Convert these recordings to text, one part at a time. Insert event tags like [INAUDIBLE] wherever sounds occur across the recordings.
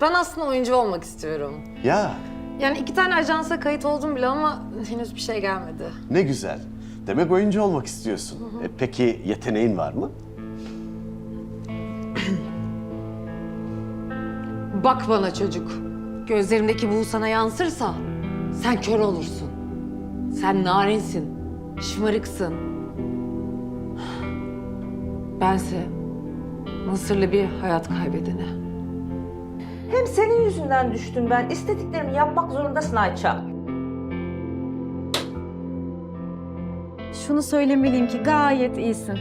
Ben aslında oyuncu olmak istiyorum. Ya Yani iki tane ajansa kayıt oldum bile ama henüz bir şey gelmedi. ne güzel. Demek oyuncu olmak istiyorsun. E, peki yeteneğin var mı? [CLEARS THROAT] Bak bana çocuk. Gözlerimdeki bu sana yansırsa sen kör olursun. Sen narinsin, şımarıksın. Bense Mısırlı bir hayat kaybedeni. Hem senin yüzünden düştüm ben. İstediklerimi yapmak zorundasın Ayça. Şunu söylemeliyim ki gayet iyisin.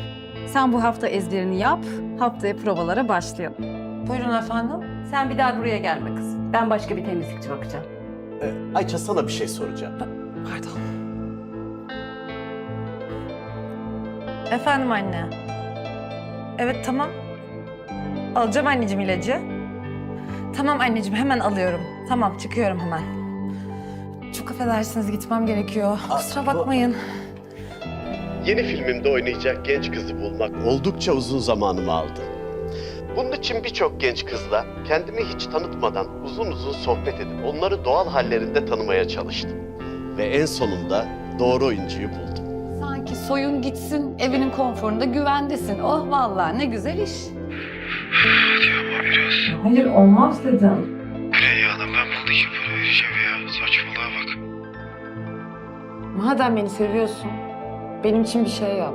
Sen bu hafta ezberini yap, haftaya provalara başlayalım. Buyurun efendim. Sen bir daha buraya gelme kızım. Ben başka bir temizlikçi bakacağım. E, Ayça sana bir şey soracağım. Pardon. Efendim anne. Evet tamam. Alacağım anneciğim ilacı. Tamam anneciğim hemen alıyorum. Tamam çıkıyorum hemen. Çok affedersiniz gitmem gerekiyor. Kusura bakmayın. Yeni filmimde oynayacak genç kızı bulmak oldukça uzun zamanımı aldı. Bunun için birçok genç kızla kendimi hiç tanıtmadan uzun uzun sohbet edip onları doğal hallerinde tanımaya çalıştım. Ve en sonunda doğru oyuncuyu buldum. Sanki soyun gitsin, evinin konforunda güvendesin. Oh vallahi ne güzel iş. Hayır olmaz dedim. Reyhan'ım ben buradaki para vereceğim ya. Saçmalığa bak. Madem beni seviyorsun, benim için bir şey yap.